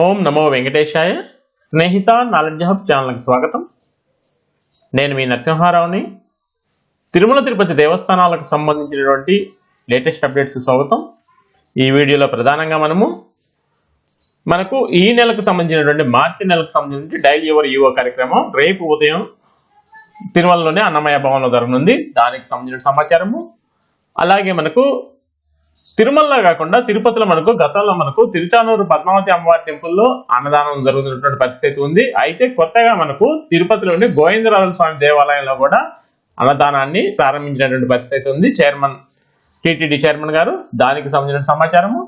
ఓం నమో వెంకటేశాయ. Snehitha knowledge hub ఛానల్కి స్వాగతం. నేను మీ నరసింహారావుని. తిరుమల తిరుపతి దేవస్థానాలకు సంబంధించినటువంటి లేటెస్ట్ అప్డేట్స్ స్వాగతం. ఈ వీడియోలో ప్రధానంగా మనము మనకు ఈ నెలకు సంబంధించినటువంటి మార్చి నెలకు సంబంధించి డైలీ యువర్ యువ కార్యక్రమం రేపు ఉదయం తిరుమలలోనే అన్నమయ్య భవన్లో జరగనుంది. దానికి సంబంధించిన సమాచారము. అలాగే మనకు తిరుమలలో కాకుండా తిరుపతిలో మనకు గతంలో మనకు తిరుచానూరు పద్మావతి అమ్మవారి టెంపుల్లో అన్నదానం జరుగుతున్నటువంటి పరిస్థితి ఉంది. అయితే కొత్తగా మనకు తిరుపతిలోని గోవిందరాజుల స్వామి దేవాలయంలో కూడా అన్నదానాన్ని ప్రారంభించినటువంటి పరిస్థితి ఉంది. చైర్మన్ టిటిడి చైర్మన్ గారు దానికి సంబంధించిన సమాచారము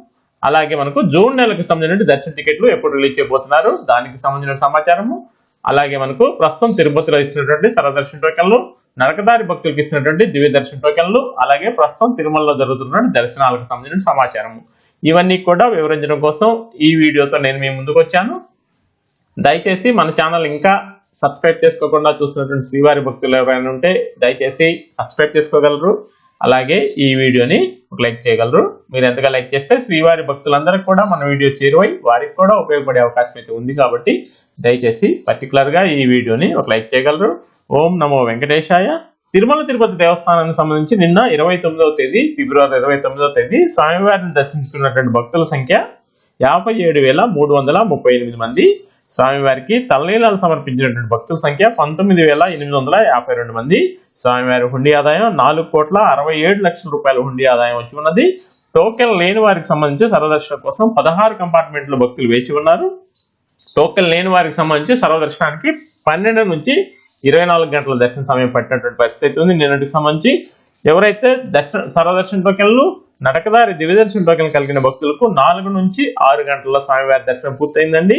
అలాగే మనకు జూన్ నెలకు సంబంధించిన దర్శన టికెట్లు ఎప్పుడు రిలీజ్ చేయబోతున్నారు దానికి సంబంధించిన సమాచారము అలాగే మనకు ప్రస్తుతం తిరుపతిలో ఇస్తున్నటువంటి సరదర్శన టోకెన్లు నరకదారి భక్తులకు ఇస్తున్నటువంటి దివ్య దర్శన టోకెన్లు అలాగే ప్రస్తుతం తిరుమలలో జరుగుతున్నటువంటి దర్శనాలకు సంబంధించిన సమాచారము. ఇవన్నీ కూడా వివరించడం కోసం ఈ వీడియోతో నేను మీ ముందుకు వచ్చాను. దయచేసి మన ఛానల్ ఇంకా సబ్స్క్రైబ్ చేసుకోకుండా చూసినటువంటి శ్రీవారి భక్తులు ఎవరైనా ఉంటే దయచేసి సబ్స్క్రైబ్ చేసుకోగలరు. అలాగే ఈ వీడియోని ఒక లైక్ చేయగలరు. మీరు ఎంతగా లైక్ చేస్తే శ్రీవారి భక్తులందరికీ కూడా మన వీడియో చేరువై వారికి కూడా ఉపయోగపడే అవకాశం అయితే ఉంది కాబట్టి దయచేసి పర్టికులర్గా ఈ వీడియోని ఒక లైక్ చేయగలరు. ఓం నమో వెంకటేశాయ. తిరుమల తిరుపతి దేవస్థానానికి సంబంధించి నిన్న ఇరవై తొమ్మిదవ తేదీ ఫిబ్రవరి ఇరవై తొమ్మిదవ తేదీ స్వామివారిని దర్శించుకున్నటువంటి భక్తుల సంఖ్య యాభై ఏడు వేల మూడు వందల ముప్పై ఎనిమిది మంది. స్వామివారికి తలనీలాలు సమర్పించినటువంటి భక్తుల సంఖ్య పంతొమ్మిది వేల ఎనిమిది వందల యాభై రెండు మంది. స్వామివారి హుండీ ఆదాయం నాలుగు కోట్ల అరవై ఏడు లక్షల రూపాయల హుండీ ఆదాయం వచ్చి ఉన్నది. టోకెన్ లేని వారికి సంబంధించి సర్వదర్శనం కోసం పదహారు కంపార్ట్మెంట్లో భక్తులు వేచి ఉన్నారు. టోకెన్ లేని వారికి సంబంధించి సర్వదర్శనానికి పన్నెండు నుంచి ఇరవై నాలుగు గంటల దర్శన సమయం పట్టినటువంటి పరిస్థితి ఉంది. నిన్నటికి సంబంధించి ఎవరైతే దర్శన సర్వదర్శన టోకెన్లు నడకదారి దివ్యదర్శన టోకెన్ కలిగిన భక్తులకు నాలుగు నుంచి ఆరు గంటల స్వామివారి దర్శనం పూర్తయిందండి.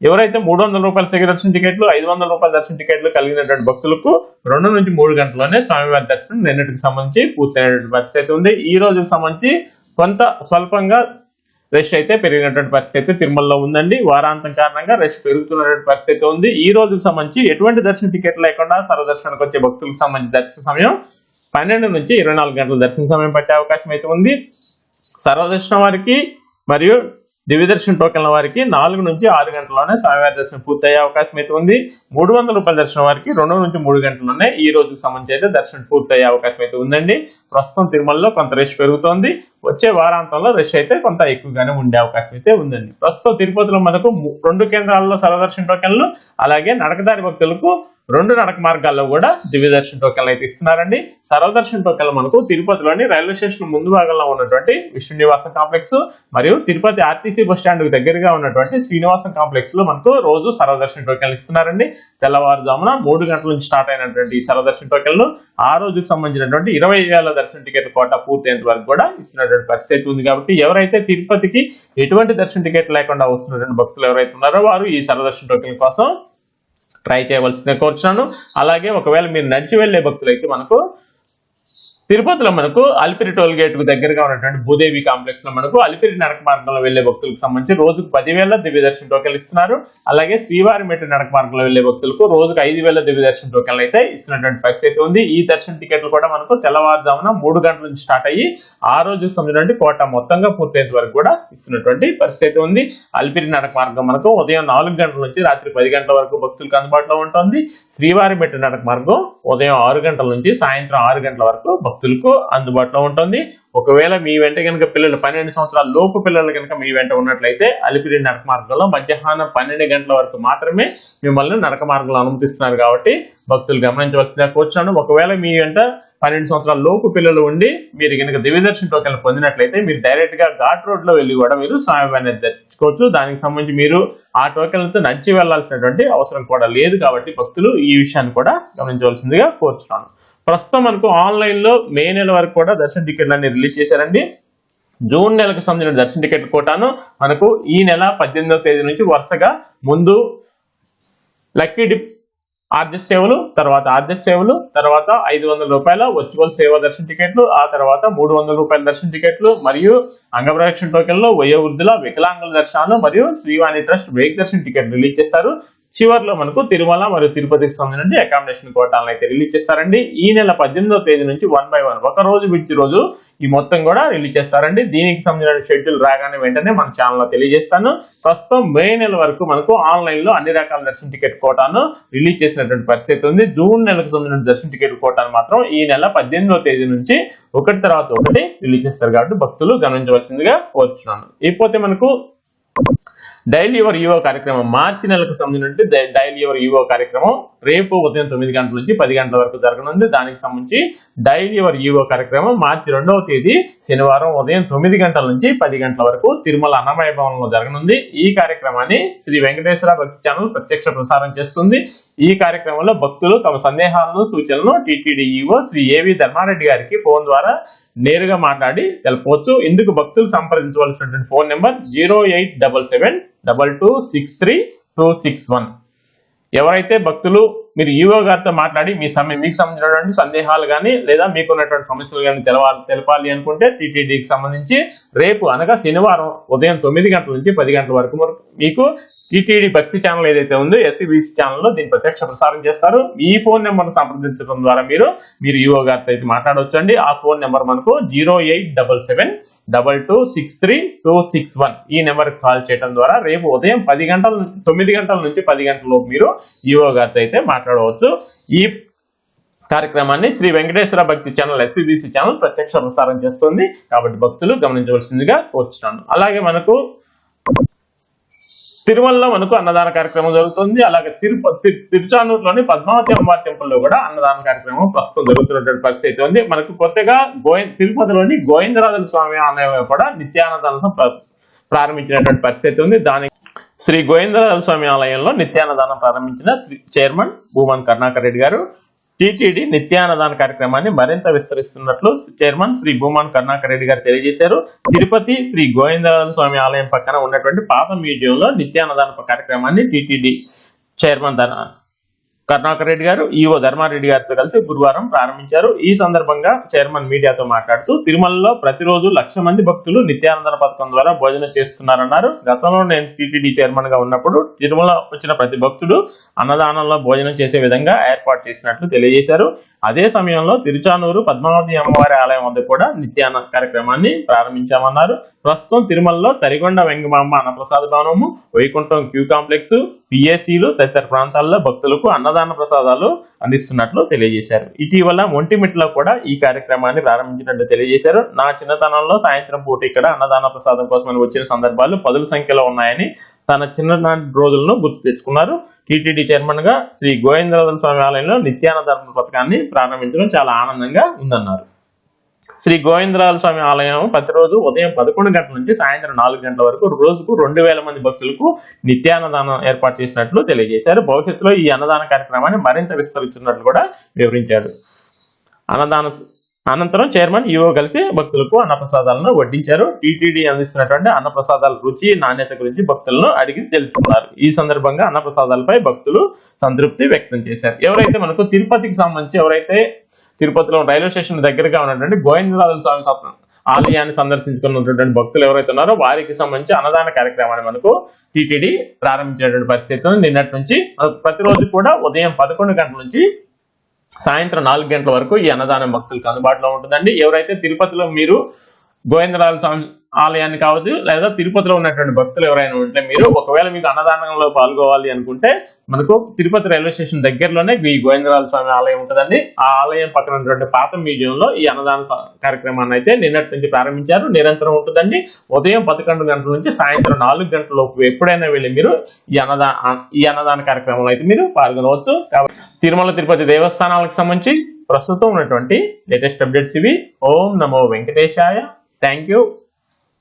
ఎవరైతే మూడు వందల రూపాయల సెగ దర్శన టికెట్లు ఐదు వందల రూపాయల దర్శన టికెట్లు కలిగినటువంటి భక్తులకు రెండు నుంచి మూడు గంటల్లోనే స్వామివారి దర్శనం నిన్నటికి సంబంధించి పూర్తయినటువంటి పరిస్థితి అయితే ఉంది. ఈ రోజుకి సంబంధించి కొంత స్వల్పంగా రష్ అయితే పెరిగినటువంటి పరిస్థితి అయితే తిరుమలలో ఉందండి. వారాంతం కారణంగా రష్ పెరుగుతున్నటువంటి పరిస్థితి ఉంది. ఈ రోజుకు సంబంధించి ఎటువంటి దర్శన టికెట్ లేకుండా సర్వదర్శనకు వచ్చే భక్తులకు సంబంధించి దర్శన సమయం పన్నెండు నుంచి ఇరవై నాలుగు గంటల దర్శన సమయం పట్టే అవకాశం అయితే ఉంది. సర్వదర్శనం వారికి మరియు దివ్యదర్శన టోకెన్ల వారికి నాలుగు నుంచి ఆరు గంటల్లోనే స్వామివారి దర్శనం పూర్తయ్యే అవకాశం అయితే ఉంది. మూడు వందల రూపాయల దర్శనం వారికి రెండు నుంచి మూడు గంటల్లోనే ఈ రోజుకు సంబంధించి అయితే దర్శనం పూర్తయ్యే అవకాశం అయితే ఉందండి. ప్రస్తుతం తిరుమలలో కొంత రష్ పెరుగుతోంది. వచ్చే వారాంతంలో రష్ అయితే కొంత ఎక్కువగానే ఉండే అవకాశం అయితే ఉందండి. ప్రస్తుతం తిరుపతిలో మనకు రెండు కేంద్రాల్లో సరదర్శన టోకెన్లు అలాగే నడకదారి భక్తులకు రెండు నడక మార్గాల్లో కూడా దివ్యదర్శన టోకెన్లు అయితే ఇస్తున్నారండి. సర్వదర్శన టోకెన్లు మనకు తిరుపతిలోని రైల్వే స్టేషన్ ముందు భాగంలో ఉన్నటువంటి విష్ణు నివాసం కాంప్లెక్స్ మరియు తిరుపతి ఆర్టీసీ బస్ స్టాండ్కు దగ్గరగా ఉన్నటువంటి శ్రీనివాసం కాంప్లెక్స్లో మనకు రోజు సర్వదర్శన టోకెన్లు ఇస్తున్నారండి. తెల్లవారుజామున మూడు గంటల నుంచి స్టార్ట్ అయినటువంటి ఈ సర్వదర్శన టోకెన్లు ఆ రోజుకు సంబంధించినటువంటి ఇరవై వేల దర్శన టికెట్ కోట పూర్తయ్యేంత వరకు కూడా ఇస్తున్నటువంటి పరిస్థితి ఉంది కాబట్టి ఎవరైతే తిరుపతికి ఎటువంటి దర్శన టికెట్ లేకుండా వస్తున్నటువంటి భక్తులు ఎవరైతే ఉన్నారో వారు ఈ సర్వదర్శన టోకెన్ కోసం ట్రై చేయవలసిందే కోరుచున్నాను. అలాగే ఒకవేళ మీరు నడిచి వెళ్ళే భక్తులైతే మనకు తిరుపతిలో మనకు అలిపిరి టోల్ గేట్కు దగ్గరగా ఉన్నటువంటి భూదేవి కాంప్లెక్స్లో మనకు అలిపిరి నడక మార్గంలో వెళ్ళే భక్తులకు సంబంధించి రోజుకు పదివేల దివ్య దర్శన టోకెన్లు ఇస్తున్నారు. అలాగే శ్రీవారి మెట్టు నడక మార్గంలో వెళ్ళే భక్తులకు రోజుకు ఐదు వేల దివ్య దర్శనం టోకెన్లు అయితే ఇస్తున్నటువంటి పరిస్థితి ఉంది. ఈ దర్శన టికెట్లు కూడా మనకు తెల్లవారుజామున మూడు గంటల నుంచి స్టార్ట్ అయ్యి ఆ రోజు సంబంధించిన కోట మొత్తంగా పూర్తయ్యేంత వరకు కూడా ఇస్తున్నటువంటి పరిస్థితి ఉంది. అలిపిరి నడక మార్గం మనకు ఉదయం నాలుగు గంటల నుంచి రాత్రి పది గంటల వరకు భక్తులకు అందుబాటులో ఉంటుంది. శ్రీవారి మెట్టు నడక మార్గం ఉదయం ఆరు గంటల నుంచి సాయంత్రం ఆరు గంటల వరకు భక్తులకు అందుబాటులో ఉంటుంది. ఒకవేళ మీ వెంట కనుక పిల్లలు పన్నెండు సంవత్సరాల లోపు పిల్లలు కనుక మీ వెంట ఉన్నట్లయితే అలిపిరి నడక మార్గంలో మధ్యాహ్నం పన్నెండు గంటల వరకు మాత్రమే మిమ్మల్ని నడక మార్గంలో అనుమతిస్తున్నారు కాబట్టి భక్తులు గమనించవలసిందిగా కూర్చున్నాను. ఒకవేళ మీ వెంట పన్నెండు సంవత్సరాల లోపు పిల్లలు ఉండి మీరు కనుక దివ్యదర్శన టోకెన్లు పొందినట్లయితే మీరు డైరెక్ట్గా ఘాట్ రోడ్లో వెళ్ళి కూడా మీరు స్వామివారిని దర్శించుకోవచ్చు. దానికి సంబంధించి మీరు ఆ టోకెన్లతో నడిచి వెళ్ళాల్సినటువంటి అవసరం కూడా లేదు కాబట్టి భక్తులు ఈ విషయాన్ని కూడా గమనించవలసిందిగా కోరుతున్నాను ప్రస్తుతం మనకు ఆన్లైన్లో మే నెల వరకు కూడా దర్శన టికెట్లన్నీ రిలీజ్ చేశారండి. జూన్ నెలకు సంబంధించిన దర్శన టికెట్ కోటాను మనకు ఈ నెల పద్దెనిమిదవ తేదీ నుంచి వరుసగా ముందు లక్కీ డిప్ ఆర్జెస్ సేవలు తర్వాత ఆర్జెస్ సేవలు తర్వాత ఐదు వందల రూపాయల వర్చువల్ సేవ దర్శన టికెట్లు ఆ తర్వాత మూడు వందల రూపాయల దర్శన టికెట్లు మరియు అంగప్రదక్షిణ వయో వయోవృద్ధుల వికలాంగుల దర్శనాలు మరియు శ్రీవాణి ట్రస్ట్ వేగ్ దర్శన టికెట్ రిలీజ్ చేస్తారు. చివర్లో మనకు తిరుమల మరియు తిరుపతికి సంబంధించి అకామిడేషన్ కోటాలను అయితే రిలీజ్ చేస్తారండి. ఈ నెల పద్దెనిమిదవ తేదీ నుంచి వన్ బై వన్ ఒక రోజు విడిచి రోజు ఈ మొత్తం కూడా రిలీజ్ చేస్తారండి. దీనికి సంబంధించిన షెడ్యూల్ రాగానే వెంటనే మన ఛానల్లో తెలియజేస్తాను. ప్రస్తుతం మే నెల వరకు మనకు ఆన్లైన్లో అన్ని రకాల దర్శన టికెట్ కోటాను రిలీజ్ చేసినటువంటి పరిస్థితి ఉంది. జూన్ నెలకు సంబంధించిన దర్శన టికెట్ కోటాను మాత్రం ఈ నెల పద్దెనిమిదవ తేదీ నుంచి ఒకటి తర్వాత ఒకటి రిలీజ్ చేస్తారు. కాబట్టి భక్తులు గమనించవలసిందిగా కోరుతున్నాను ఇకపోతే మనకు డైలీ యువర్ ఈవో కార్యక్రమం మార్చి నెలకు సంబంధించి డై- డైలీ యువర్ ఈవో కార్యక్రమం రేపు ఉదయం తొమ్మిది గంటల నుంచి పది గంటల వరకు జరగనుంది. దానికి సంబంధించి డైలీ యువర్ ఈవో కార్యక్రమం మార్చి రెండవ తేదీ శనివారం ఉదయం తొమ్మిది గంటల నుంచి పది గంటల వరకు తిరుమల అన్నమయ భవనంలో జరగనుంది. ఈ కార్యక్రమాన్ని శ్రీ వెంకటేశ్వర భక్తి ఛానల్ ప్రత్యక్ష ప్రసారం చేస్తుంది. ఈ కార్యక్రమంలో భక్తులు తమ సందేహాలను సూచనలను టీటీడీ ఈవో శ్రీ ఏవి ధర్మారెడ్డి గారికి ఫోన్ ద్వారా నేరుగా మాట్లాడి తెలపవచ్చు ఇందుకు భక్తులు సంప్రదించవలసినటువంటి phone number zero eight double seven double two six three two six one. ఎవరైతే భక్తులు మీరు ఈవో గారితో మాట్లాడి మీ సమయం మీకు సంబంధించినటువంటి సందేహాలు కానీ లేదా మీకు ఉన్నటువంటి సమస్యలు కానీ తెలవాలి తెలపాలి అనుకుంటే టీటీడీకి సంబంధించి రేపు అనగా శనివారం ఉదయం తొమ్మిది గంటల నుంచి పది గంటల వరకు మీకు టీటీడీ భక్తి ఛానల్ ఏదైతే ఉందో ఎస్సీబీసీ ఛానల్లో దీని ప్రత్యక్ష ప్రసారం చేస్తారు. ఈ ఫోన్ నెంబర్ సంప్రదించడం ద్వారా మీరు మీరు ఈవో గారితో అయితే మాట్లాడవచ్చు ఆ ఫోన్ నెంబర్ మనకు zero eight double seven double two six three two six one ఈ నెంబర్ కాల్ చేయడం ద్వారా రేపు ఉదయం పది గంటల తొమ్మిది గంటల నుంచి పది గంటల లోపు మీరు ఈవో గారితో అయితే మాట్లాడవచ్చు. ఈ కార్యక్రమాన్ని శ్రీ వెంకటేశ్వర భక్తి ఛానల్ ఎస్సీబీసీ ఛానల్ ప్రత్యక్ష ప్రసారం చేస్తుంది. కాబట్టి భక్తులు గమనించవలసిందిగా కోరుచున్నాను. అలాగే మనకు తిరుమలలో మనకు అన్నదాన కార్యక్రమం జరుగుతుంది. అలాగే తిరుపతి తిరుచానూరులోని పద్మావతి అమ్మవారి టెంపుల్లో కూడా అన్నదాన కార్యక్రమం ప్రస్తుతం జరుగుతున్నటువంటి పరిస్థితి ఉంది. మనకు కొత్తగా గోయ తిరుపతిలోని గోవిందరాజుల స్వామి ఆలయం కూడా నిత్యాన్నదానం ప్రారంభించినటువంటి పరిస్థితి ఉంది. దాని శ్రీ గోవిందరాజుల స్వామి ఆలయంలో నిత్యాన్నదానం ప్రారంభించిన శ్రీ చైర్మన్ భూమన్ కరుణాకర్ రెడ్డి గారు టీటీడీ నిత్యానదాన కార్యక్రమాన్ని మరింత విస్తరిస్తున్నట్లు చైర్మన్ శ్రీ భూమాన్ కరుణాకర్ రెడ్డి గారు తెలియజేశారు. తిరుపతి శ్రీ గోవిందరాజ స్వామి ఆలయం పక్కన ఉన్నటువంటి పాత మ్యూజియంలో నిత్యానదాన కార్యక్రమాన్ని టీటీడీ చైర్మన్ ధన కరుణాకర్ రెడ్డి గారు ఈవో ధర్మారెడ్డి గారితో కలిసి గురువారం ప్రారంభించారు. ఈ సందర్భంగా చైర్మన్ మీడియాతో మాట్లాడుతూ తిరుమలలో ప్రతిరోజు లక్ష మంది భక్తులు నిత్యానందన పథకం ద్వారా భోజనం చేస్తున్నారన్నారు. గతంలో నేను టీటీడీ చైర్మన్గా ఉన్నప్పుడు తిరుమల వచ్చిన ప్రతి భక్తుడు అన్నదానంలో భోజనం చేసే విధంగా ఏర్పాటు చేసినట్లు తెలియజేశారు. అదే సమయంలో తిరుచానూరు పద్మావతి అమ్మవారి ఆలయం వద్ద కూడా నిత్యాన్న కార్యక్రమాన్ని ప్రారంభించామన్నారు. ప్రస్తుతం తిరుమలలో తరిగొండ వెంగమాంబ అన్నప్రసాద భవనము వైకుంఠం క్యూ కాంప్లెక్స్ పిఎస్సీలు తదితర ప్రాంతాల్లో భక్తులకు అన్నదాన ప్రసాదాలు అందిస్తున్నట్లు తెలియజేశారు. ఇటీవల ఒంటిమిట్లో కూడా ఈ కార్యక్రమాన్ని ప్రారంభించినట్లు తెలియజేశారు. నా చిన్నతనంలో సాయంత్రం పూట ఇక్కడ అన్నదాన ప్రసాదం కోసం వచ్చిన సందర్భాలు పదుల సంఖ్యలో ఉన్నాయని తన చిన్ననాటి రోజులను గుర్తు తెచ్చుకున్నారు. టీటీడీ చైర్మన్గా శ్రీ గోవిందరాజుల స్వామి ఆలయంలో నిత్యాన్నదాన పథకాన్ని ప్రారంభించడం చాలా ఆనందంగా ఉందన్నారు. శ్రీ గోవిందరాజుల స్వామి ఆలయం ప్రతిరోజు ఉదయం పదకొండు గంటల నుంచి సాయంత్రం నాలుగు గంటల వరకు రోజుకు రెండు వేల మంది భక్తులకు నిత్యాన్నదానం ఏర్పాటు చేసినట్లు తెలియజేశారు. భవిష్యత్తులో ఈ అన్నదాన కార్యక్రమాన్ని మరింత విస్తరించినట్లు కూడా వివరించారు. అన్నదాన అనంతరం చైర్మన్ ఈవో కలిసి భక్తులకు అన్నప్రసాదాలను వడ్డించారు. టీటీడీ అందిస్తున్నటువంటి అన్నప్రసాదాల రుచి నాణ్యత గురించి భక్తులను అడిగి తెలుసుకున్నారు. ఈ సందర్భంగా అన్నప్రసాదాలపై భక్తులు సంతృప్తి వ్యక్తం చేశారు. ఎవరైతే మనకు తిరుపతికి సంబంధించి ఎవరైతే తిరుపతిలో రైల్వే స్టేషన్ దగ్గరగా ఉన్నటువంటి గోవిందరాజు స్వామి ఆలయాన్ని సందర్శించుకున్నటువంటి భక్తులు ఎవరైతే ఉన్నారో వారికి సంబంధించి అన్నదాన కార్యక్రమాన్ని మనకు టీటీడీ ప్రారంభించినటువంటి పరిస్థితి నిన్నటి నుంచి ప్రతిరోజు కూడా ఉదయం పదకొండు గంటల నుంచి సాయంత్రం నాలుగు గంటల వరకు ఈ అన్నదానం భక్తులకు అందుబాటులో ఉంటుందండి. ఎవరైతే తిరుపతిలో మీరు గోవిందరాజు స్వామి ఆలయాన్ని కావచ్చు లేదా తిరుపతిలో ఉన్నటువంటి భక్తులు ఎవరైనా ఉంటే మీరు ఒకవేళ మీకు అన్నదానంలో పాల్గొవాలి అనుకుంటే మనకు తిరుపతి రైల్వే స్టేషన్ దగ్గరలోనే ఈ గోవిందరాజు స్వామి ఆలయం ఉంటుందండి. ఆ ఆలయం పక్కన ఉన్నటువంటి పాత మ్యూజియంలో ఈ అన్నదాన కార్యక్రమాన్ని అయితే నిన్నటి నుంచి ప్రారంభించారు. నిరంతరం ఉంటుందండి. ఉదయం పదకొండు గంటల నుంచి సాయంత్రం నాలుగు గంటల లోపు ఎప్పుడైనా వెళ్ళి మీరు ఈ అన్నదా ఈ అన్నదాన కార్యక్రమంలో అయితే మీరు పాల్గొనవచ్చు. కాబట్టి తిరుమల తిరుపతి దేవస్థానాలకు సంబంధించి ప్రస్తుతం ఉన్నటువంటి లేటెస్ట్ అప్డేట్స్ ఇవి. ఓం నమో వెంకటేశాయ. Thank